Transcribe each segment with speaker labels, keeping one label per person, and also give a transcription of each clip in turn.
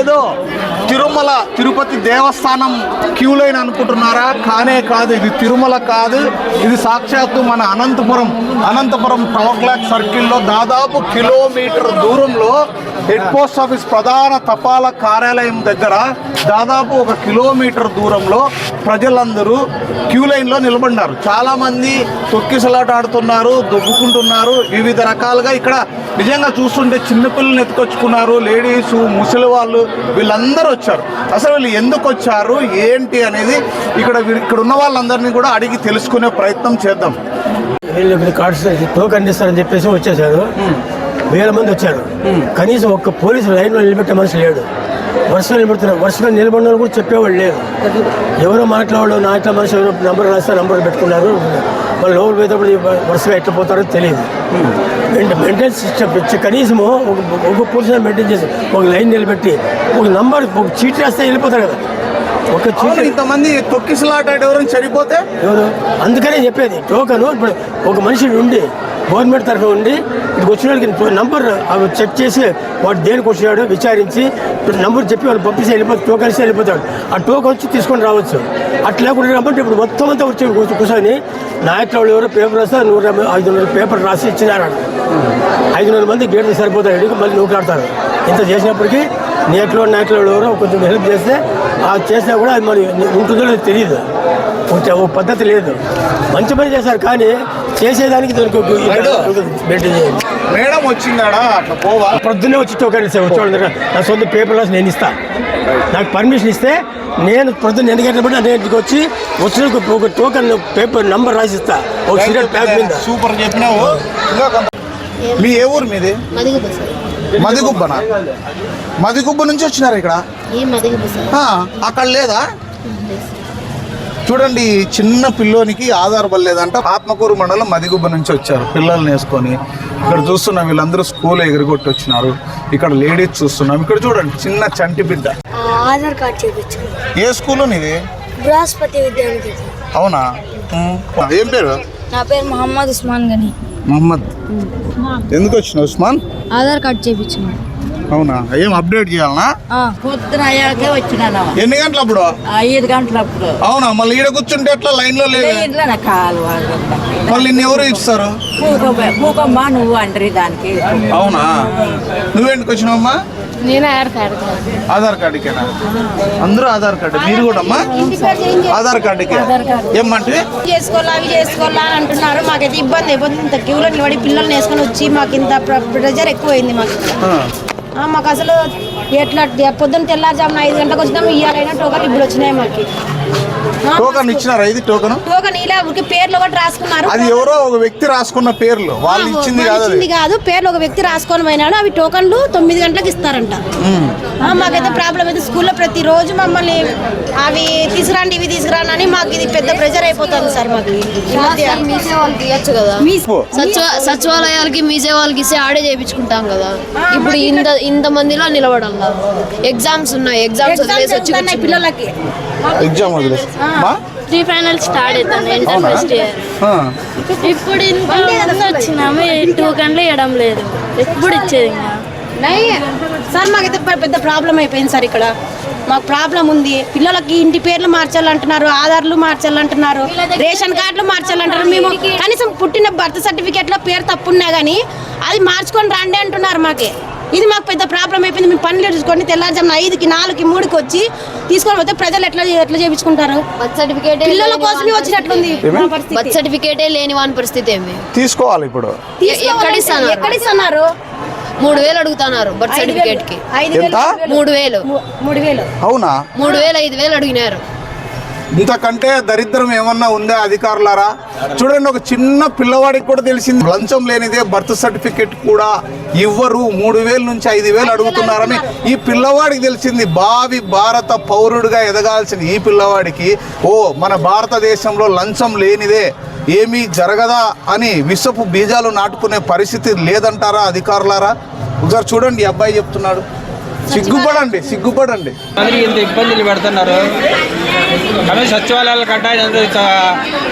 Speaker 1: ఏదో తిరుమల తిరుపతి దేవస్థానం queue line అనుకుంటున్నారా? కానే కాదు ఇది తిరుమల కాదు. ఇది సాక్షాత్తు మన అనంతపురం అనంతపురం టవర్ సర్కిల్లో దాదాపు కిలోమీటర్ దూరంలో హెడ్ పోస్ట్ ఆఫీస్ ప్రధాన తపాలా కార్యాలయం దగ్గర దాదాపు ఒక కిలోమీటర్ దూరంలో ప్రజలందరూ క్యూ లైన్లో నిలబడినారు. చాలా మంది తొక్కిసలాట ఆడుతున్నారు దొబ్బుకుంటున్నారు. వివిధ రకాలుగా ఇక్కడ నిజంగా చూస్తుంటే చిన్నపిల్లల్ని ఎత్తుకొచ్చుకున్నారు. లేడీస్ ముసలి వాళ్ళు వీళ్ళందరూ వచ్చారు. అసలు వీళ్ళు ఎందుకు వచ్చారు? ఏంటి అనేది ఇక్కడ ఇక్కడ ఉన్న వాళ్ళందరినీ కూడా అడిగి తెలుసుకునే ప్రయత్నం చేద్దాం.
Speaker 2: వీళ్ళు కార్డ్స్ టోకన్ ఇస్తారని చెప్పేసి వచ్చేసారు. వేల మంది వచ్చారు. కనీసం ఒక్క పోలీసు లైన్లో నిలబెట్టే మనిషి లేడు. వరుసలో నిలబెడుతున్నారు వరుసలో నిలబడిన కూడా చెప్పేవాళ్ళు లేరు. ఎవరో మాట్లాడు నా ఇట్లా మనిషి ఎవరో నంబర్ రాస్తే నంబర్ పెట్టుకున్నారు. వాళ్ళు లోపల పోయేటప్పుడు వరుసగా ఎట్లా పోతారో తెలియదు. మెయింటెనెన్స్ సిస్టమ్ కనీసము ఒక ఒక పోలీసు మెయింటైన్ చేసి ఒక లైన్ నిలబెట్టి ఒక నంబర్ ఒక చీట్ రాస్తే వెళ్ళిపోతారు కదా. ఒక చీట్
Speaker 1: ఇంతమంది తొక్కిసలాట ఎవరైనా చనిపోతే?
Speaker 2: ఎవరు? అందుకనే చెప్పేది టోకను ఇప్పుడు ఒక మనిషి ఉండి గవర్నమెంట్ తరఫు ఉండి ఇక్కడికి వచ్చిన వాళ్ళకి నంబర్ అవి చెక్ చేసి వాడు దేనికి వచ్చినాడు విచారించి ఇప్పుడు నంబర్ చెప్పి వాళ్ళు పంపిస్తే వెళ్ళిపోతే టోకన్ ఇస్తే వెళ్ళిపోతాడు. ఆ టోకన్ వచ్చి తీసుకొని రావచ్చు. అట్లా లేకుండా రమ్మంటే ఇప్పుడు మొత్తం అంతా వచ్చి కూర్చొని నాయకులు వాళ్ళు ఎవరో పేపర్ రాస్తే నూట ఐదు వందల పేపర్ రాసి ఇచ్చినారు ఐదు వందల మంది గేట్లు సరిపోతారు ఇడికి మళ్ళీ నూకలాడతారు. ఇంత చేసినప్పటికీ నేట్లో నాయకులు ఎవరో కొంచెం హెల్ప్ చేస్తే ఆ చేసినా కూడా అది మరి ఉంటుందో తెలియదు. ఒక ఒక పద్ధతి లేదు. మంచి పని చేశారు కానీ చేసేదానికి
Speaker 1: మేడం. వచ్చిందాడా? అట్లా పోవా?
Speaker 2: పొద్దున్నే వచ్చి టోకెన్ దగ్గర నా సొంత పేపర్ రాసి నేను ఇస్తా. నాకు పర్మిషన్ ఇస్తే నేను పొద్దున్న ఎన్ని గంటల పడి నేను ఇంటికి వచ్చి వచ్చిన ఒక- టోకెన్ పేపర్ నంబర్ రాసి ఇస్తా. ఒక సిగరెట్ ప్యాక్ మీద.
Speaker 1: సూపర్ చెప్పినావు. మీ ఏ ఊరు మీది? మదిగుబ్బనా? మదిగుబ్బ నుంచి వచ్చినారు ఇక్కడ? అక్కడ లేదా? చూడండి చిన్న పిల్లోనికి ఆధార్ బలేదంట ఆత్మకూరు మండలం మదిగుబ్బ నుంచి వచ్చారు. పిల్లల్ని వేసుకొని ఇక్కడ చూస్తున్నాం వీళ్ళందరూ స్కూల్ ఎగురుగొట్టి వచ్చినారు ఇక్కడ లేడీస్ చూస్తున్నాం. ఇక్కడ చూడండి చిన్న చంటి బిడ్డ.
Speaker 3: ఆధార్ కార్డ్
Speaker 1: ఏ స్కూల్ నీది?
Speaker 3: బృహస్పతి
Speaker 1: అవునా. ఏం పేరు?
Speaker 3: నా పేరు మొహమ్మద్ ఉస్మాన్ గని.
Speaker 1: మహమ్మద్. ఎందుకు వచ్చినావు ఉస్మాన్?
Speaker 3: ఆధార్ కార్డ్ చేయించాను
Speaker 1: అవునా? ఏం అప్డేట్ చేయాలనా?
Speaker 4: పొద్దున అయ్యాకే వచ్చినాను.
Speaker 1: ఎన్ని గంటలు అప్పుడు
Speaker 4: ఐదు గంటలప్పుడు.
Speaker 1: అవునా? మళ్ళీ ఈడ కూర్చుంటే ఎట్లా? లైన్లో లేదు మళ్ళీ నిన్ను ఎవరు ఇస్తారు
Speaker 4: పూకమ్మా నువ్వు అంటారు దానికి.
Speaker 1: అవునా? నువ్వేంటికి వచ్చినావమ్మా?
Speaker 3: నేను ఆధార్ కార్డ్
Speaker 1: ఆధార్ కార్డుకేనా? అందరూ ఆధార్ కార్డు. మీరు కూడా అమ్మా? ఆధార్ కార్డుకే? ఏమంటే
Speaker 5: చేసుకోవాలా అవి చేసుకోవాలా అని అంటున్నారు. మాకైతే ఇబ్బంది అయిపోతుంది. ఇంత క్యూలో నిలబడి పిల్లల్ని వేసుకొని వచ్చి మాకు ఇంత ప్ర- ప్రెజర్ ఎక్కువైంది మాకు. మాకు అసలు ఎట్లా పొద్దున్న తెల్లారుజామున ఐదు గంటలకు వచ్చినాము ఇయ్యాలైనా టోకన్ ఇప్పుడు వచ్చినాయి మాకు.
Speaker 1: టోకన్ ఇచ్చినారా? ఇది టోకన్
Speaker 5: టోకన్ ఇలా ఊరికే పేర్లు ఒకటి రాసుకున్నారు.
Speaker 1: అది ఎవరో ఒక వ్యక్తి రాసుకున్న పేర్లు. వాళ్ళు ఇచ్చింది కాదు
Speaker 5: ఇచ్చింది కాదు. పేర్లు ఒక వ్యక్తి రాసుకొని పోయినాడు. అవి టోకన్లు తొమ్మిది గంటలకు ఇస్తారంట. ఆ, మాకైతే ప్రాబ్లం అయితే స్కూల్లో ప్రతిరోజు మమ్మల్ని అవి తీసుకురండి ఇవి తీసుకురాండి అని మాకు ఇది పెద్ద ప్రెజర్ అయిపోతుంది సార్ మాకు.
Speaker 3: సచివాలయాలకి మీ సేవలకి ఇస్తే ఆడే చేయించుకుంటాం కదా. ఇప్పుడు ఇంత ఇంత మందిలో నిలబడాలి? ఎగ్జామ్స్ ఉన్నాయి. ఎగ్జామ్స్ వచ్చి
Speaker 5: పిల్లలకి.
Speaker 1: ఎగ్జామ్ వదిలేసి. మా?
Speaker 3: ప్రీ ఫైనల్ స్టార్ట్ అవుతుంది ఇంటర్? First year. ఇప్పుడు ఇంత వచ్చినాము టూ గంటలు ఇవ్వడం లేదు. ఎప్పుడు ఇచ్చేది
Speaker 5: సార్ మాకైతే పెద్ద ప్రాబ్లం అయిపోయింది సార్ ఇక్కడ. మాకు ప్రాబ్లం ఉంది. పిల్లలకి ఇంటి పేర్లు మార్చాలంటున్నారు ఆధార్లు మార్చాలంటున్నారు రేషన్ కార్డులు మార్చాలంటారు మేము కనీసం పుట్టిన బర్త్ సర్టిఫికేట్లో పేరు తప్పున్నా కానీ అది మార్చుకొని రండి అంటున్నారు మాకే. ఇది మాకు పెద్ద ప్రాబ్లం అయిపోయింది. మేము పనులు చూసుకొని తెల్లారుజామున ఐదుకి నాలుగుకి మూడుకి వచ్చి తీసుకొని పోతే ప్రజలు ఎట్లా ఎట్లా చేయించుకుంటారు
Speaker 3: బర్త్ సర్టిఫికేట్
Speaker 5: పిల్లల కోసమే వచ్చినట్లుంది మా పరిస్థితి.
Speaker 3: బర్త్ సర్టిఫికేటే లేని వాని పరిస్థితి ఏమి?
Speaker 1: తీసుకోవాలి ఇప్పుడు.
Speaker 5: తీసుకోవాలి.
Speaker 3: ఎక్కడ ఇస్తున్నారు?
Speaker 5: ఎక్కడ ఇస్తున్నారు
Speaker 3: మూడు వేలు అడుగుతున్నారు బర్త్
Speaker 5: ఐదు వేలు.
Speaker 3: సర్టిఫికేట్కి
Speaker 5: ఐదు వేలు,
Speaker 1: ఎంత?
Speaker 3: మూడు వేలు.
Speaker 5: మూ- మూడు వేలు.
Speaker 1: అవునా?
Speaker 3: మూడు వేలు ఐదు వేలు అడిగినారు.
Speaker 1: ఇంతకంటే దరిద్రం ఏమన్నా ఉందా అధికారులారా? చూడండి ఒక చిన్న పిల్లవాడికి కూడా తెలిసింది. లంచం లేనిదే బర్త్ సర్టిఫికెట్ కూడా ఇవ్వరు. మూడు వేల నుంచి ఐదు వేలు అడుగుతున్నారని ఈ పిల్లవాడికి తెలిసింది. భావి భారత పౌరుడిగా ఎదగాల్సిన ఈ పిల్లవాడికి ఓ మన భారతదేశంలో లంచం లేనిదే ఏమీ జరగదా అని విషపు బీజాలు నాటుకునే పరిస్థితి లేదంటారా అధికారులారా? ఒకసారి చూడండి ఈ అబ్బాయి చెప్తున్నాడు. సిగ్గుపడండి సిగ్గుపడండి.
Speaker 6: అందరికి ఇంత ఇబ్బందులు పెడుతున్నారు. కానీ సచివాలయాలు కట్టాయి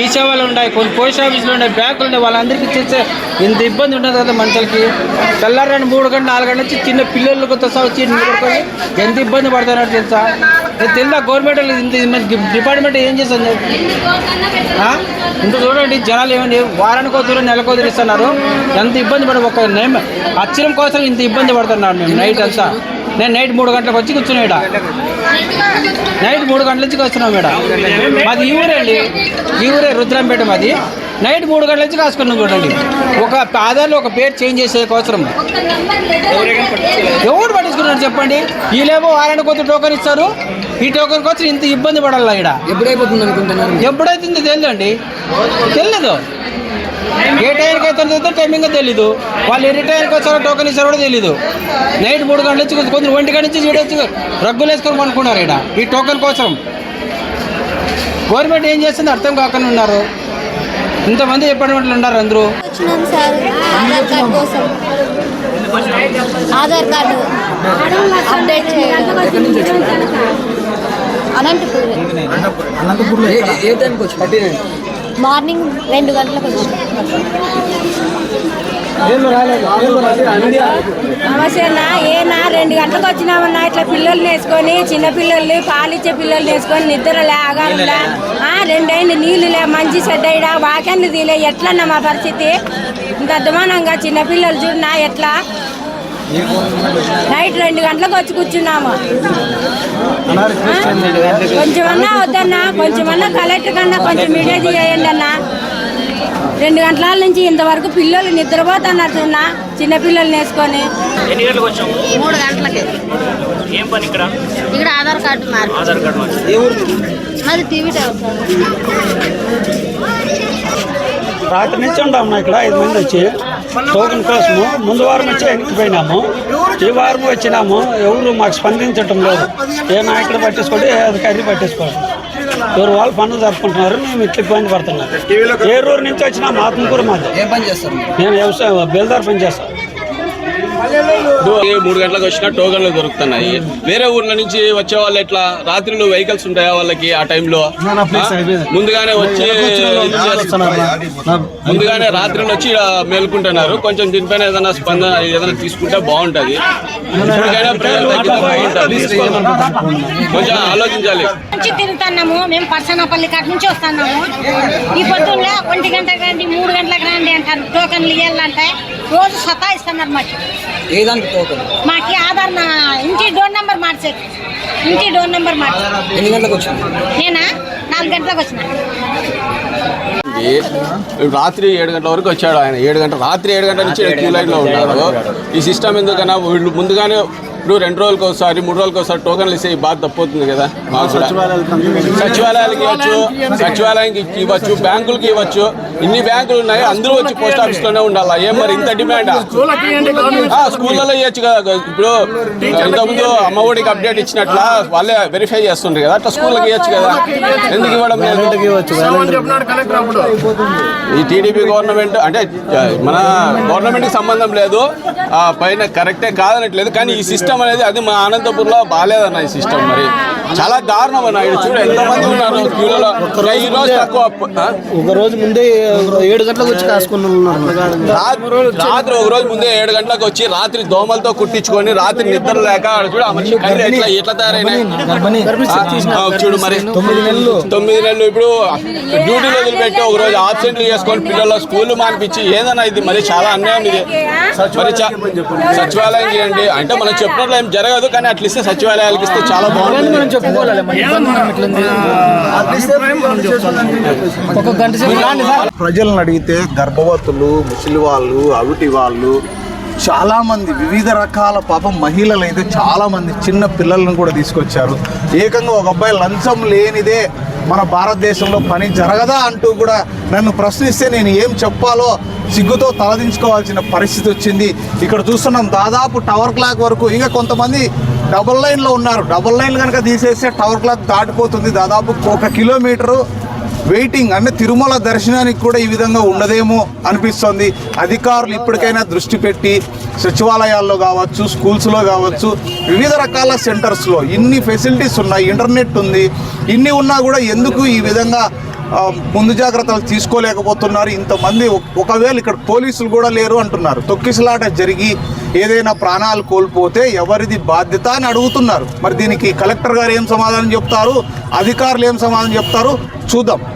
Speaker 6: ఈ సేవలు ఉన్నాయి కొన్ని పోస్ట్ ఆఫీసులు ఉన్నాయి బ్యాంకులు ఉన్నాయి వాళ్ళందరికీ ఇచ్చేస్తే ఇంత ఇబ్బంది ఉండదు కదా మనుషులకి. తెల్లారని మూడు గంటల నాలుగు గంటల నుంచి చిన్న పిల్లలకు వస్తా వచ్చి నిలబడుకొని ఎంత ఇబ్బంది పడుతున్నారు తెలుసా? తెలుసా గవర్నమెంట్ ఇంత డిపార్ట్మెంట్ ఏం చేస్తుంది? ఇంత చూడండి జనాలు ఏమండి వారానికి వదిలి నెలకు వదిలిస్తున్నారు ఎంత ఇబ్బంది పడి ఒక నేమ్ అక్షరం కోసం ఇంత ఇబ్బంది పడుతున్నాను మేము నైట్ అంతా. నేను నైట్ మూడు గంటలకు వచ్చి కూర్చున్నా ఈడ. నైట్ మూడు గంటల నుంచి వస్తున్నాం మేడం. మాది ఈ ఊరే అండి. ఈ ఊరే రుద్రంపేట మాది. నైట్ మూడు గంటల నుంచి కాసుకున్నాం చూడండి. ఒక ఆధార్లో ఒక పేరు చేంజ్ చేసే అవసరం. ఎవరు పట్టించుకున్నారు చెప్పండి? వీళ్ళేమో వారానికి కొత్త టోకెన్ ఇస్తారు. ఈ టోకెన్ కోసం ఇంత ఇబ్బంది పడాలి ఇక్కడ
Speaker 7: ఎప్పుడైపోతుంది అనుకుంటున్నారు?
Speaker 6: ఎప్పుడైతుందో తెలియదండి తెలియదు ఏ టైంకి అయితే టైమింగ్ తెలీదు. వాళ్ళు ఎన్ని టైంకి వచ్చారో టోకెన్ ఇస్తారో కూడా తెలీదు. నైట్ మూడు గంటల నుంచి కొందరు ఒంటి గంట నుంచి చూడొచ్చు రగ్గులు వేసుకొని అనుకున్నారు ఇక్కడ ఈ టోకెన్ కోసం. గవర్నమెంట్ ఏం చేస్తుంది అర్థం కాకుండా ఉన్నారు. ఇంతమంది డిపార్ట్మెంట్లు ఉన్నారు అందరూ.
Speaker 8: ఆధార్ కార్డ్ కోసం. ఆధార్ కార్డు అప్డేట్ చేయాలి. అనంతపూర్.
Speaker 7: ఏ- ఏ టైంకి వచ్చి
Speaker 8: మార్నింగ్ రెండు గంటలకు వచ్చినాం.
Speaker 5: నమస్తే అన్న ఏనా? రెండు గంటలకు వచ్చినామన్నా ఇట్లా పిల్లల్ని వేసుకొని చిన్న పిల్లల్ని పాలిచ్చే పిల్లల్ని వేసుకొని నిద్ర లేగారులే రెండైంది నీళ్ళు లే మంచి చెడ్డ ఇడ వాకెన్లు తీలే. ఎట్లన్నా మా పరిస్థితి? ఇంత అధ్వానంగా చిన్న పిల్లలు చూడనా ఎట్లా? నైట్ రెండు గంటలకు వచ్చి కూర్చున్నాము. కొంచెమన్నా వద్దన్నా కొంచెమన్నా కలెక్టర్ కన్నా కొంచెం మీడియా చేయండి అన్నా. రెండు గంటల నుంచి ఇంతవరకు పిల్లలు నిద్రపోతున్నారు చూడ చిన్న పిల్లల్ని వేసుకొని.
Speaker 3: మూడు గంటలకి.
Speaker 9: ఏం పని ఇక్కడ?
Speaker 3: ఇక్కడ ఆధార్ కార్డు మార్పు
Speaker 9: ఆధార్ కార్డు
Speaker 3: మాది టీవీ టవర్
Speaker 10: రాత్రి నుంచి ఉన్నాము ఇక్కడ ఐదు మంది వచ్చి. టోకెన్ కోసము ముందు వారం వచ్చి ఎన్నికపోయినాము ఈ వారం వచ్చినాము ఎవరు మాకు స్పందించటం లేదు. ఏ నాయకుడు పట్టించుకోండి ఏ అధికారి పట్టించుకోండి. ఎవరు వాళ్ళు పనులు జరుపుకుంటున్నారు మేము ఇట్లా ఇబ్బంది పడుతున్నాం. ఏరూరు నుంచి వచ్చినా ఆత్మకూరు మాది.
Speaker 7: ఏం పని చేస్తారు మీరు?
Speaker 10: నేను వ్యవసాయం బేల్దార్ పని చేస్తాను
Speaker 11: మూడు గంటలకు వచ్చిన టోకన్లు దొరుకుతున్నాయి. వేరే ఊర్ల నుంచి వచ్చే వాళ్ళు ఎట్లా? రాత్రిలో వెహికల్స్ ఉంటాయా వాళ్ళకి ఆ టైంలో? ముందుగానే వచ్చి. ముందుగానే రాత్రిలో వచ్చి మేల్కుంటున్నారు. కొంచెం దీనిపైన ఏదైనా స్పందన ఏదైనా తీసుకుంటే బాగుంటది. కొంచెం ఆలోచించాలి.
Speaker 5: తిరుగుతున్నాము. మేము పర్సనపల్లి నుంచి వస్తున్నాము. ఈ పొద్దున్న ఒంటి గంటకు రండి మూడు గంటలకు రండి అంటారు. టోకన్లు ఇవ్వాలంటే రోజు సతాయిస్తున్నారు మాకు.
Speaker 7: ఏ దానికి టోకెన్
Speaker 5: మాకి ఆధార్ నా ఇంటి డోర్ నెంబర్ మార్చేది ఇంటి డోర్ నెంబర్ మార్చే
Speaker 7: ఎన్ని గంటలకు వచ్చింది
Speaker 5: నేనా? నాలుగు గంటలకు వచ్చిన.
Speaker 11: రాత్రి ఏడు గంటల వరకు వచ్చాడు ఆయన. ఏడు గంటల రాత్రి ఏడు గంటల నుంచి క్యూ లైన్లో ఉన్నారు. ఈ సిస్టమ్ ఎందుకన్నా వీళ్ళు ముందుగానే ఇప్పుడు రెండు రోజులకు ఒకసారి మూడు రోజులకు ఒకసారి టోకన్లు ఇస్తే ఈ బాధ తప్పుతుంది కదా. మాకు కూడా. సచివాలయాలకి ఇవ్వచ్చు సచివాలయానికి ఇవ్వచ్చు బ్యాంకులకి ఇవ్వచ్చు. ఇన్ని బ్యాంకులు ఉన్నాయి అందరూ వచ్చి పోస్ట్ ఆఫీస్లోనే ఉండాలా? ఏం మరి ఇంత డిమాండ్? స్కూళ్ళలో ఇవ్వచ్చు కదా. ఇప్పుడు ఇంతకుముందు అమ్మఒడికి అప్డేట్ ఇచ్చినట్ల వాళ్ళే వెరిఫై చేస్తుండ్రు కదా. అట్లా స్కూళ్ళకి ఇవ్వచ్చు కదా. ఎందుకు ఇవ్వడం లేదు? ఈ టీడీపీ గవర్నమెంట్ అంటే మన గవర్నమెంట్కి సంబంధం లేదు. ఆ పైన కరెక్టే కాదనట్లేదు. కానీ ఈ సిస్టమ్ అనేది అది మా అనంతపూర్లో బాగాలేదన్న ఈ సిస్టమ్ మరి. చాలా దారుణం అన్న. ఇక్కడ చూడు ఎంతమంది ఉన్నారు క్యూలలో. ఈ రోజు తక్కువ?
Speaker 7: ఒక రోజు ముందే ఏడు గంటలకు వచ్చి కాసుకుని ఉన్నారు.
Speaker 11: రాత్రి రాత్రి ఒక రోజు ముందే ఏడు గంటలకు వచ్చి రాత్రి దోమలతో కుట్టించుకొని రాత్రి నిద్ర లేక చూడు ఎట్లా ఆ, చూడు మరి. తొమ్మిది నెలలు. తొమ్మిది నెలలు ఇప్పుడు డ్యూటీలో వదిలిపెట్టి ఒక రోజు ఆబ్సెంట్లు చేసుకొని పిల్లల స్కూల్ మానిపించి ఏదన్నా ఇది? మరి చాలా అన్యాయం ఇది. సచివాలయం చేయండి. అంటే మనం చెప్పినట్లు ఏం జరగదు కానీ అట్లా ఇస్తే సచివాలయాలకు ఇస్తే చాలా బాగుంటుంది
Speaker 1: ప్రజలను అడిగితే గర్భవతులు ముసలి వాళ్ళు అవిటి వాళ్ళు చాలా మంది వివిధ రకాల పాపం మహిళలు అయితే చాలా మంది చిన్న పిల్లలను కూడా తీసుకొచ్చారు. ఏకంగా ఒక అబ్బాయి లంచం లేనిదే మన భారతదేశంలో పని జరగదా అంటూ కూడా నన్ను ప్రశ్నిస్తే నేను ఏం చెప్పాలో సిగ్గుతో తలదించుకోవాల్సిన పరిస్థితి వచ్చింది. ఇక్కడ చూస్తున్నాం దాదాపు టవర్ క్లాక్ వరకు. ఇంకా కొంతమంది డబుల్ లైన్లో ఉన్నారు. డబుల్ లైన్ కనుక తీసేస్తే టవర్ క్లాక్ దాటిపోతుంది. దాదాపు ఒక కిలోమీటరు వెయిటింగ్ అంటే తిరుమల దర్శనానికి కూడా ఈ విధంగా ఉండదేమో అనిపిస్తుంది. అధికారులు ఇప్పటికైనా దృష్టి పెట్టి సచివాలయాల్లో కావచ్చు స్కూల్స్లో కావచ్చు వివిధ రకాల సెంటర్స్లో ఇన్ని ఫెసిలిటీస్ ఉన్నాయి ఇంటర్నెట్ ఉంది. ఇన్ని ఉన్నా కూడా ఎందుకు ఈ విధంగా ముందు జాగ్రత్తలు తీసుకోలేకపోతున్నారు. ఇంతమంది ఒకవేళ ఇక్కడ పోలీసులు కూడా లేరు అంటున్నారు. తొక్కిసలాట జరిగి ఏదైనా ప్రాణాలు కోల్పోతే ఎవరిది బాధ్యత అని అడుగుతున్నారు. మరి దీనికి కలెక్టర్ గారు ఏం సమాధానం చెప్తారు? అధికారులు ఏం సమాధానం చెప్తారు? చూద్దాం.